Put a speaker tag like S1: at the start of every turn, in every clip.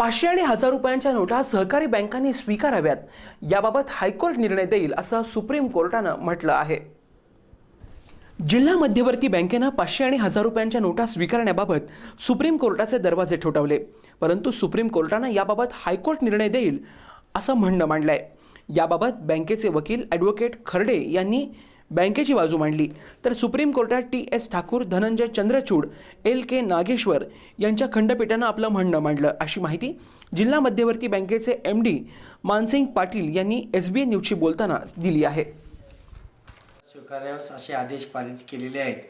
S1: पाचशे आणि हजार रुपयांच्या नोटा सहकारी बँकांनी स्वीकाराव्यात. याबाबत हायकोर्ट निर्णय देईल असं सुप्रीम कोर्टानं म्हटलं आहे. जिल्हा मध्यवर्ती बँकेनं पाचशे आणि हजार रुपयांच्या नोटा स्वीकारण्याबाबत सुप्रीम कोर्टाचे दरवाजे ठोठावले. परंतु सुप्रीम कोर्टानं याबाबत हायकोर्ट निर्णय देईल असं म्हणणं मांडलं आहे याबाबत बँकेचे वकील ॲडव्होकेट खर्डे यांनी बँकेची बाजू मांडली. तर सुप्रीम कोर्टात T S Thakur Dhananjay Chandrachud L K Nageshwar यांच्या खंडपीठानं आपलं म्हणणं मांडलं. अशी माहिती जिल्हा मध्यवर्ती बँकेचे एम डी मानसिंग पाटील यांनी एस बी न्यूजशी बोलताना दिली आहे.
S2: स्वीकाराव्यास असे आदेश पारित केलेले आहेत.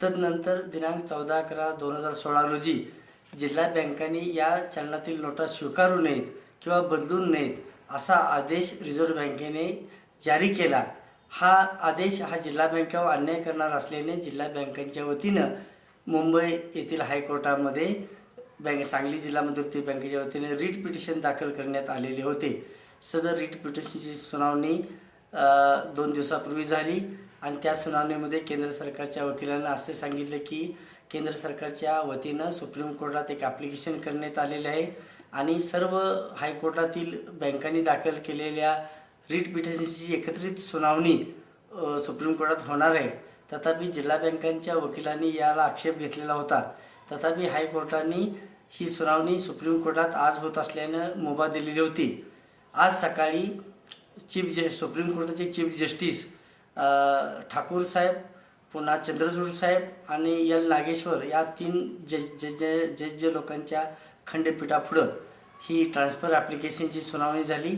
S2: तदनंतर दिनांक चौदा अकरा दोन हजार सोळा रोजी जिल्हा बँकांनी या चलनातील नोटा स्वीकारू नयेत किंवा बदलू नयेत असा आदेश रिझर्व्ह बँकेने जारी केला. हा आदेश हा जिल्हा बँकेवर अन्याय करणार असल्याने जिल्हा बँकांच्या वतीनं मुंबई येथील हायकोर्टामध्ये बँक सांगली जिल्हा मध्यवर्ती बँकेच्या वतीने रिट पिटिशन दाखल करण्यात आलेले होते. सदर रिट पिटिशनची सुनावणी दोन दिवसापूर्वी झाली आणि त्या सुनावणीमध्ये केंद्र सरकारच्या वकिलांना असे सांगितले की केंद्र सरकारच्या वतीनं सुप्रीम कोर्टात एक ॲप्लिकेशन करण्यात आलेले आहे आणि सर्व हायकोर्टातील बँकांनी दाखल केलेल्या रिट पिटिशनची एकत्रित सुनावणी सुप्रीम कोर्टात होणार आहे. तथापि जिल्हा बँकांच्या वकिलांनी याला आक्षेप घेतलेला होता. तथापि हायकोर्टाने ही सुनावणी सुप्रीम कोर्टात आज होत असल्यानं मुभा दिलेली होती. आज सकाळी चीफ जे सुप्रीम कोर्टाचे चीफ जस्टिस ठाकूर साहेब पुन्हा चंद्रचूड साहेब आणि एल नागेश्वर या तीन जज जज जज लोकांच्या खंडपीठापुढं ही ट्रान्सफर ॲप्लिकेशनची सुनावणी झाली.